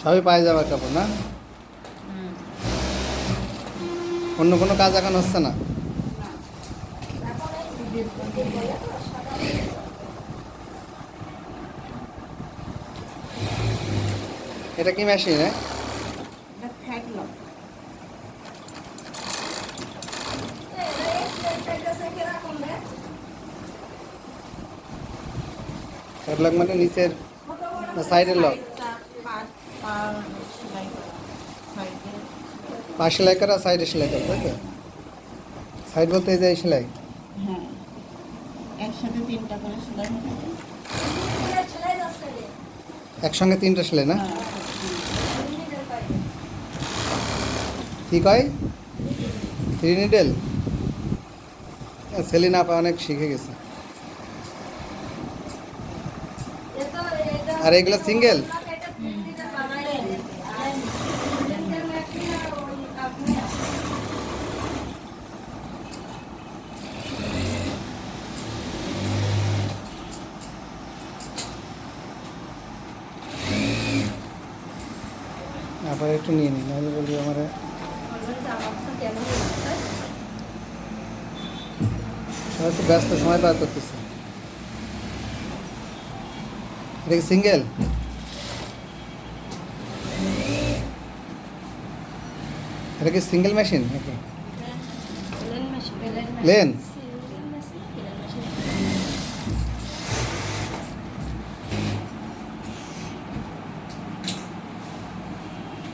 সবই পায়ে যাওয়ার কাপড় না? অন্য কোনো কাজ এখন হচ্ছে না এখন এই দিদির দিদির বলে তো সকালে এটা কি মেশিন হ্যাঁ এটা ফ্যাট লক ক্যাটলগ মানে নিচের সাইডের লক পা সেলাই করা সাইডে সেলাই করা তাই তো? সাইড বলতে এই যে এই সেলাই। হ্যাঁ। একসাথে তিনটা করে সেলাই একসঙ্গে তিনটা সেলাই না হ্যাঁ, কি কয়? থ্রি নিডেল সেলিনা আপা অনেক শিখে গেছে। আর এগুলো সিঙ্গেল আবার একটু নিয়ে নিই নাহলে বলবি আমার তো ব্যস্ত সময় পার করতেছে। এটা কি সিঙ্গেল এটা কি সিঙ্গেল মেশিন নাকি? লেন্স